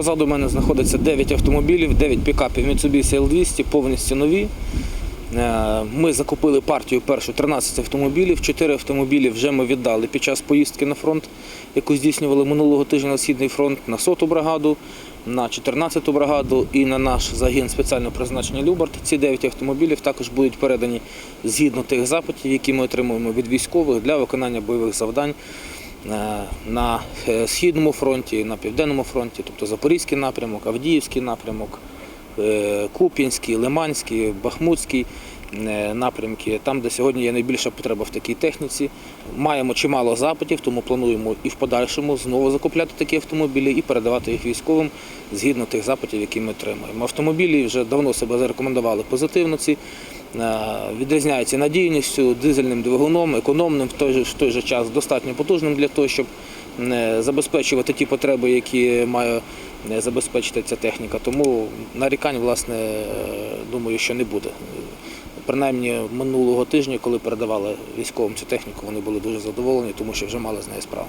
позаду мене знаходиться 9 автомобілів, 9 пікапів Mitsubishi L200, повністю нові. Е, Ми закупили партію першу 13 автомобілів. 4 автомобілі вже ми віддали під час поїздки на фронт, яку здійснювали минулого тижня на Східний фронт на 100-ту бригаду, на 14-ту бригаду і на наш загін спеціального призначення Любарт. Ці 9 автомобілів також будуть передані згідно тих запитів, які ми отримуємо від військових для виконання бойових завдань на е, Східному фронті, на Південному фронті, тобто Запорізький напрямок, Авдіївський напрямок, е, Куп'янський, Лиманський, Бахмутський е, напрямки, там, де сьогодні є найбільша потреба в такій техніці. Маємо чимало запитів, тому плануємо і в подальшому знову закупляти такі автомобілі і передавати їх військовим згідно тих запитів, які ми отримуємо. Автомобілі вже давно себе зарекомендували позитивно. Ці е, відрізняються надійністю, дизельним двигуном, економним, в той же, в той же час достатньо потужним для того, щоб е, забезпечувати ті потреби, які має е, забезпечити ця техніка. Тому нарікань, власне, думаю, що не буде. Принаймні минулого тижня, коли передавали військовим цю техніку, вони були дуже задоволені, тому що вже мали з нею справу.